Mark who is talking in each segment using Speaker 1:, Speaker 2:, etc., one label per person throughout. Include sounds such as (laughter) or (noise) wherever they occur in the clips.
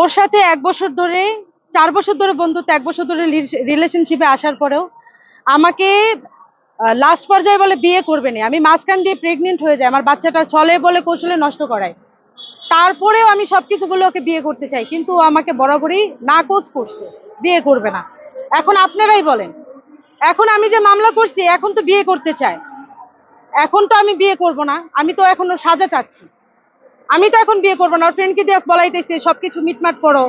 Speaker 1: ওর সাথে এক বছর ধরে, চার বছর ধরে বন্ধুত্ব, এক বছর ধরে রিলেশনশিপে আসার পরেও আমাকে লাস্ট পর্যায়ে বলে বিয়ে করবে না। আমি মাঝখান দিয়ে প্রেগনেন্ট হয়ে যাই, আমার বাচ্চাটা চলে বলে কৌশলে নষ্ট করায়। তারপরেও আমি সবকিছু বলে ওকে বিয়ে করতে চাই, কিন্তু আমাকে বরাবরই নাকচ করছে, বিয়ে করবে না। এখন আপনারাই বলেন, এখন আমি যে মামলা করছি, এখন তো বিয়ে করতে চায়। এখন তো আমি বিয়ে করব না, আমি তো এখনও সাজা চাচ্ছি। আমি তো এখন বিয়ে করব না, ওর ফ্রেন্ডকে দিয়ে বলাইতেছে, সবকিছু মিটমাট করো।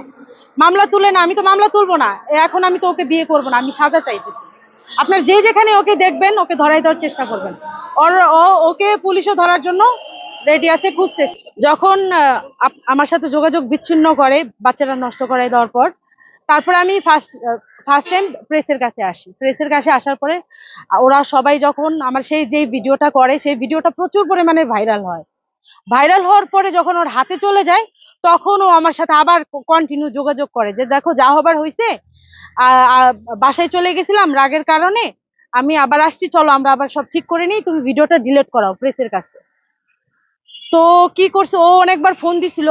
Speaker 1: মামলা তুলে না, আমি তো মামলা তুলবো না, এখন আমি তো ওকে বিয়ে করব না, আমি সাজা চাইতেছি। আপনার যে যেখানে ওকে দেখবেন, ওকে ধরাই দেওয়ার চেষ্টা করবেন। ওর, ও, ওকে পুলিশও ধরার জন্য রেডি আছে, খুঁজতেছে। যখন আমার সাথে যোগাযোগ বিচ্ছিন্ন করে বাচ্চাটা নষ্ট করাই দেওয়ার পর, তারপরে আমি ফার্স্ট ফার্স্ট টাইম প্রেসের কাছে আসি। প্রেসের কাছে আসার পরে, ওরা সবাই যখন আমার সেই যে ভিডিওটা করে, সেই ভিডিওটা প্রচুর পরিমাণে ভাইরাল হয়। ভাইরাল হওয়ার পরে যখন ওর হাতে চলে যায়, তখন ও আমার সাথে আবার কন্টিনিউ যোগাযোগ করে যে, দেখো, যা হবার হয়েছে বাসায় চলে গেছিলাম রাগের কারণে, আমি আবার আসছি, চলো আমরা আবার সব ঠিক করে নিই, তুমি ভিডিওটা ডিলিট করাও প্রেসের কাছে তো কি করছে, ও অনেকবার ফোন দিছিল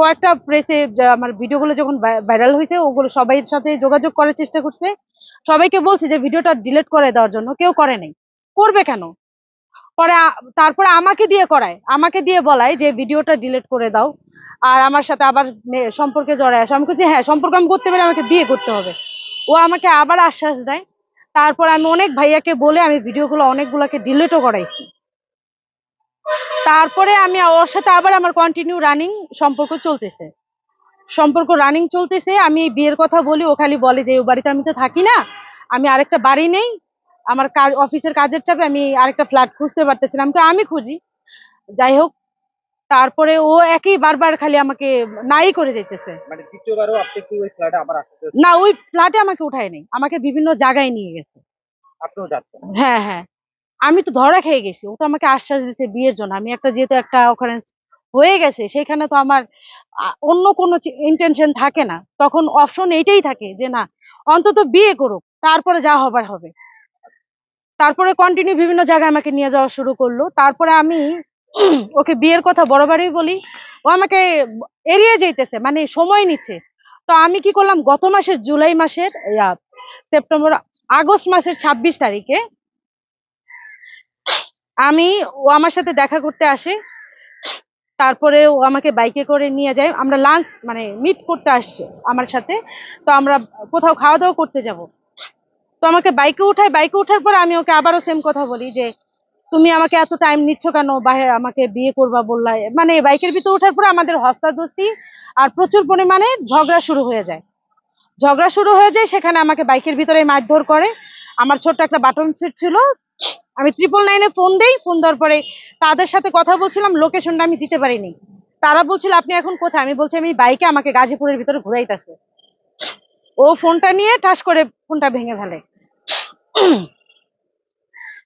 Speaker 1: কয়েকটা প্রেসে আমার ভিডিওগুলো যখন ভাইরাল হয়েছে ওগুলো সবাই সাথে যোগাযোগ করার চেষ্টা করছে। সবাইকে বলছে যে, ভিডিওটা ডিলিট করে দেওয়ার জন্য কেউ করে নাই। করবে কেন? পরে তারপরে আমাকে দিয়ে করায়। আমাকে দিয়ে বলায় যে, ভিডিওটা ডিলিট করে দাও। আর আমার সাথে আবার সম্পর্কে জড়ায় আসে। আমি হ্যাঁ সম্পর্ক আমি করতে পারি আমাকে বিয়ে করতে হবে। ও আমাকে আবার আশ্বাস দেয়। তারপর আমি অনেক ভাইয়াকে বলে আমি ভিডিওগুলো অনেকগুলোকে ডিলিটও করাইছি। তারপরে আমি ওর সাথে আবার আমার কন্টিনিউ রানিং সম্পর্ক চলতেছে। সম্পর্ক রানিং চলতেছে। আমি বিয়ের কথা বলি, ও খালি বলে যে ও বাড়িতে আমি তো থাকি না। আমি আরেকটা বাড়ি নেই। আমার কাজ অফিসের কাজের চাপে আমি আরেকটা ফ্ল্যাট খুঁজতে পারতেছিলাম তো আমি খুঁজি। যাই হোক তারপরে ও একই বারবার খালি আমাকে নাই করে যেতেছে
Speaker 2: মানে
Speaker 1: না ওই ফ্ল্যাটে আমাকে উঠায় নেই আমাকে বিভিন্ন জায়গায় নিয়ে গেছে। হ্যাঁ হ্যাঁ। আমি তো ধরা খেয়ে গেছি ও তো আমাকে আশ্বাস দিচ্ছে বিয়ের জন্য। আমি একটা যেহেতু একটা অকারেন্স হয়ে গেছে সেখানে তো আমার অন্য কোনো ইন্টেনশন থাকে না। তখন অপশন এইটাই থাকে যে না অন্তত বিয়ে করুক তারপরে যা হবার হবে। তারপরে কন্টিনিউ বিভিন্ন জায়গায় আমাকে নিয়ে যাওয়া শুরু করল। তারপরে আমি ওকে বিয়ের কথা বরাবরই বলি। ও আমাকে এড়িয়ে যাইতেছে মানে সময় নিচ্ছে। তো আমি কি করলাম, গত মাসের জুলাই মাসের সেপ্টেম্বর, আগস্ট মাসের ছাব্বিশ তারিখে আমি ও আমার সাথে দেখা করতে আসে। তারপরে ও আমাকে বাইকে করে নিয়ে যায়। আমরা লাঞ্চ মানে মিট করতে আসছে আমার সাথে। তো আমরা কোথাও খাওয়া দাওয়া করতে যাব। আমাকে বাইকে উঠায় বাইকে ওঠার পর আমি ওকে আবারও সেম কথা বলি যে, তুমি আমাকে এত টাইম নিচ্ছ কেন? বাইরে আমাকে বিয়ে করবা বললা। মানে বাইকের ভিতরে ওঠার পরে আমাদের হস্তাধস্তি আর প্রচুর পরিমাণে ঝগড়া শুরু হয়ে যায়। ঝগড়া শুরু হয়ে যায়, সেখানে আমাকে বাইকের ভিতরে মারধর করে। আমার ছোট্ট একটা বাটন সেট ছিল। আমি ট্রিপল নাইনে ফোন দেই ফোন দেওয়ার পরে তাদের সাথে কথা বলছিলাম লোকেশনটা আমি দিতে পারিনি। তারা বলছিল, আপনি এখন কোথায়? আমি বলছি, আমি বাইকে আমাকে গাজীপুরের ভিতরে ঘুরাইতেছে। ও ফোনটা নিয়ে ঠাস করে ফোনটা ভেঙে ফেলে।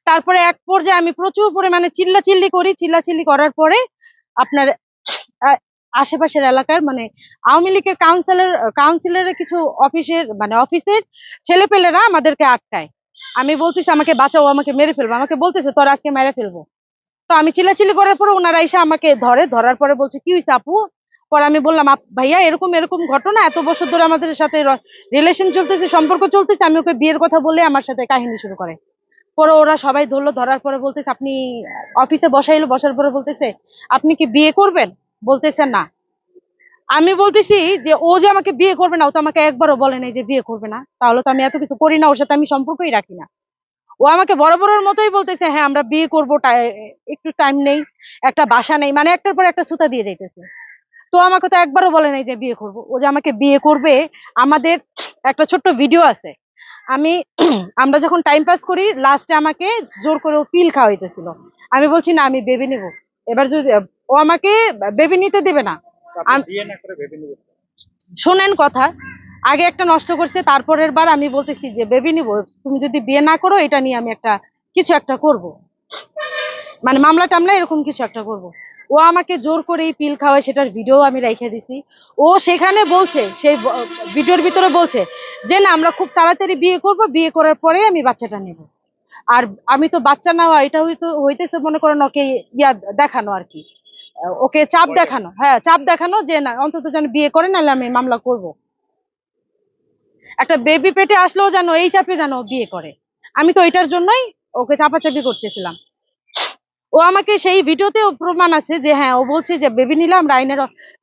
Speaker 1: তারপরে এক পর্যায়ে আমি প্রচুর পরিমাণে চিল্লাচিল্লি করি। চিল্লাচিল্লি করার পরে আপনার আশেপাশের এলাকার মানে আওয়ামী লীগের কাউন্সিলর কাউন্সিলরের কিছু অফিসের মানে অফিসের ছেলেপেলেরা আমাদেরকে আটকায়। আমি বলতেছি, আমাকে বাঁচাও, আমাকে মেরে ফেলব। আমাকে বলতেছে, তোর আজকে মেরে ফেলব। তো আমি চিল্লাচিল্লি করার পরে ওনারা এসে আমাকে ধরে। ধরার পরে বলছে, কি হয়েছে আপু? পরে আমি বললাম ভাইয়া, এরকম এরকম ঘটনা, এত বছর ধরে আমাদের সাথে রিলেশন চলতেছে, সম্পর্ক চলতেছে, আমি ওকে বিয়ের কথা বলে আমার সাথে কাহিনী শুরু করে। পরে ওরা সবাই ধরলো, ধরার পরে বলতেছে, আপনি অফিসে বসাইলো, বসার পরে বলতেছে, আপনি কি বিয়ে করবেন? বলতেছে, না। আমি বলতেছি যে, ও যে আমাকে বিয়ে করবে না, ও তো আমাকে একবারও বলে নাই যে বিয়ে করবে না। তাহলে তো আমি এত কিছু করি না, ওর সাথে আমি সম্পর্কই রাখি না। ও আমাকে বড় বড়র মতোই বলতেছে হ্যাঁ আমরা বিয়ে করব একটু টাইম নেই, একটা বাসা নেই। মানে একটার পর একটা সুতা দিয়ে যাইতেছে। তো আমাকে তো একবারও বলে নাই যে বিয়ে করব। ও যে আমাকে বিয়ে করবে আমাদের একটা ছোট্ট ভিডিও আছে। আমি (clears throat) আমরা যখন টাইম পাস করি লাস্টে আমাকে জোর করে ও পিল খাওয়াইতেছিল। আমি বলছি না আমি বেবি নিব। এবার যদি ও আমাকে বেবি নিতে দেবে না। শোনেন কথা আগে একটা নষ্ট করছে তারপরের বার আমি বলতেছি যে বেবি নিব তুমি যদি বিয়ে না করো এটা নিয়ে আমি একটা কিছু একটা করব। মানে মামলা টামলা এরকম কিছু একটা করব। ও আমাকে জোর করে এই পিল খাওয়ায় সেটার ভিডিও আমি রেখে দিছি। ও সেখানে বলছে সেই ভিডিওর ভিতরে বলছে যে না আমরা খুব তাড়াতাড়ি বিয়ে করব বিয়ে করার পরে আমি বাচ্চাটা নেব। আর আমি তো বাচ্চা নেওয়া এটা হয়তো হইতেছে মনে করেন ওকে ইয়া দেখানো আর কি। ওকে চাপ দেখানো হ্যাঁ চাপ দেখানো যে না অন্তত যেন বিয়ে করে নাহলে আমি মামলা করব। একটা বেবি পেটে আসলেও যেন এই চাপে যেন বিয়ে করে। আমি তো এটার জন্যই ওকে চাপাচাপি করতেছিলাম। ও আমাকে সেই ভিডিওতেও প্রমাণ আছে যে হ্যাঁ ও বলছে যে বেবি নিলে আমরা আইনের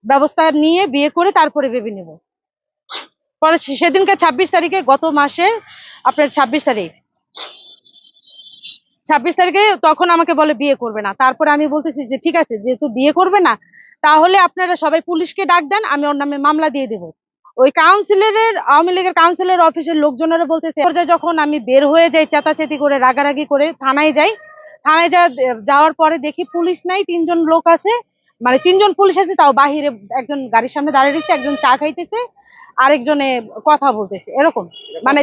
Speaker 1: ব্যবস্থা নিয়ে বিয়ে করে তারপরে বেবি নেব। পরে সেদিনকে ছাব্বিশ তারিখে গত মাসে, আপনার ছাব্বিশ তারিখ। ছাব্বিশ তারিখে তখন আমাকে বলে বিয়ে করবে না। তারপরে আমি বলতেছি যে ঠিক আছে, যেহেতু বিয়ে করবে না, তাহলে আপনারা সবাই পুলিশকে ডাক দেন, আমি ওর নামে মামলা দিয়ে দেবো। ওই কাউন্সিলরের আওয়ামী লীগের কাউন্সিলর অফিসের লোকজনেরা বলতেছে যখন আমি বের হয়ে যাই চেতাচেতি করে, রাগারাগি করে থানায় যাই থানায় যা যাওয়ার পরে দেখি পুলিশ নাই তিনজন লোক আছে। মানে তিনজন পুলিশ আছে তাও বাহিরে একজন গাড়ির সামনে দাঁড়িয়ে রয়েছে একজন চা খাইতেছে আরেকজনে কথা বলতেছে এরকম। মানে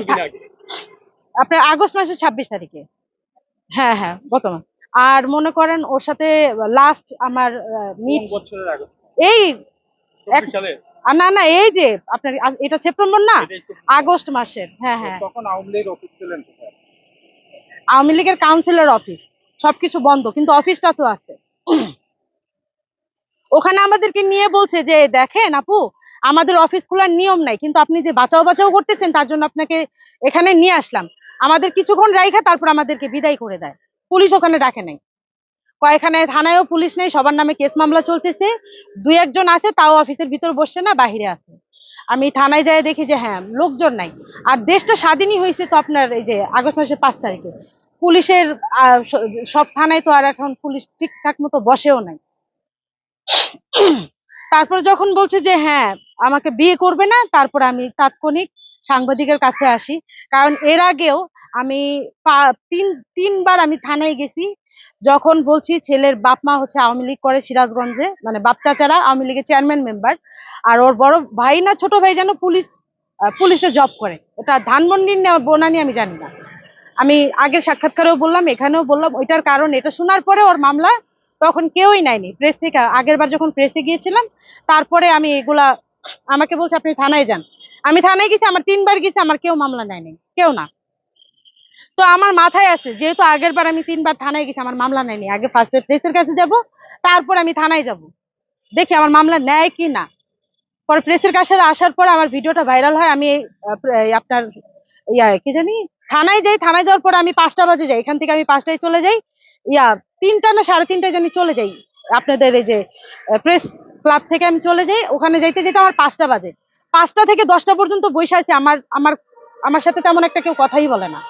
Speaker 1: আপনার আগস্ট মাসের ছাব্বিশ তারিখে। হ্যাঁ হ্যাঁ গত আর মনে করেন ওর সাথে লাস্ট আমার মিট এই না না এই যে আপনার এটা সেপ্টেম্বর না? আগস্ট মাসের হ্যাঁ হ্যাঁ।
Speaker 2: তখন আওয়ামী লীগ অফিস ছিলেন
Speaker 1: আওয়ামী লীগের কাউন্সিলর অফিস সবকিছু বন্ধ, কিন্তু অফিসটা তো আছে। ওখানে আমাদেরকে নিয়ে বলছে যে, দেখেন আপু, আমাদের অফিস খোলার নিয়ম নাই, কিন্তু আপনি যে বাঁচাও বাঁচাও করতেছেন, তার জন্য আপনাকে এখানে নিয়ে আসলাম। আমাদের কিছুক্ষণ রাইখা, তারপর আমাদেরকে বিদায় করে দেয়। পুলিশ ওখানে ডাকে নাই। কয়েকখানে থানায়ও পুলিশ নেই, সবার নামে কেস মামলা চলতেছে। দুই একজন আছে, তাও অফিসের ভিতর বসছে না বাহিরে আছে। আমি থানায় যাই দেখি যে হ্যাঁ লোকজন নাই। আর দেশটা স্বাধীনই হয়েছে তো আপনার এই যে, আগস্ট মাসের পাঁচ তারিখে। পুলিশের সব থানায় তো আর এখন পুলিশ ঠিকঠাক মতো বসেও নাই। তারপর যখন বলছে যে হ্যাঁ আমাকে বিয়ে করবে না, তারপর আমি তাৎক্ষণিক সাংবাদিকের কাছে আসি। কারণ এর আগেও আমি তিন, তিনবার আমি থানায় গেছি, যখন বলছি ছেলের বাপ মা হচ্ছে আওয়ামী লীগ করে সিরাজগঞ্জে মানে বাপ চাচারা আওয়ামী লীগের চেয়ারম্যান মেম্বার, আর ওর বড় ভাই না, ছোট ভাই যেন পুলিশ পুলিশে জব করে। ওটা ধানমন্ডির বনানি আমি জানি না। আমি আগের সাক্ষাৎকারেও বললাম, এখানেও বললাম, ওইটার কারণ এটা শোনার পরে ওর মামলা তখন কেউই নেয়নি। প্রেস থেকে আগের বার যখন প্রেসে গিয়েছিলাম, তারপরে আমি এগুলা আমাকে বলছে, আপনি থানায় যান। আমি থানায় গেছি, আমার তিনবার গেছি, আমার কেউ মামলা নেয়নি, কেউ না। তো আমার মাথায় আছে, যেহেতু আগের বার আমি তিনবার থানায় গেছি, আমার মামলা নেয়নি। আগে ফার্স্টে প্রেসের কাছে যাব, তারপর আমি থানায় যাব। দেখি আমার মামলা নেয় কি না। পরে প্রেসের কাছে আসার পর আমার ভিডিওটা ভাইরাল হয়, আমি আপনার, ইয়া, কি জানি থানায় যাই, থানায় যাওয়ার পরে আমি পাঁচটা বাজে যাই। এখান থেকে আমি পাঁচটায় চলে যাই। ইয়া, তিনটা না সাড়ে তিনটায় জানি চলে যাই। আপনাদের এই যে প্রেস ক্লাব থেকে আমি চলে যাই। ওখানে যাইতে যেতে আমার পাঁচটা বাজে। পাঁচটা থেকে দশটা পর্যন্ত বসে আছে। আমার আমার আমার সাথে তেমন একটা কেউ কথাই বলে না।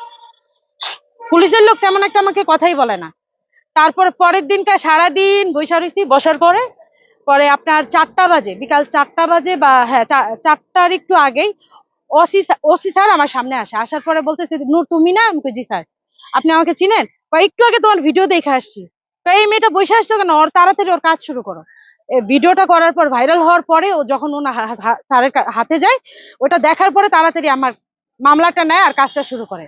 Speaker 1: পুলিশের লোক তেমন একটা আমাকে কথাই বলে না। তারপর পরের দিনকার সারাদিন বৈশা রয়েছি। বসার পরে পরে আপনার চারটা বাজে। বিকাল চারটা বাজে বা হ্যাঁ চারটার একটু আগেই ওসি ওসি স্যার আমার সামনে আসে। আসার পরে বলতেছে, নূর, তুমি না? আমি কুজি স্যার, আপনি আমাকে চিনেন? কয়েকটু আগে তোমার ভিডিও দেখে আসছি। এই মেয়েটা বসে আসছো কেন? ওর তাড়াতাড়ি ওর কাজ শুরু করো। ভিডিওটা করার পর, ভাইরাল হওয়ার পরে ও যখন হা- স্যারের হাতে যায়, ওটা দেখার পরে তাড়াতাড়ি আমার মামলাটা নেয় আর কাজটা শুরু করে।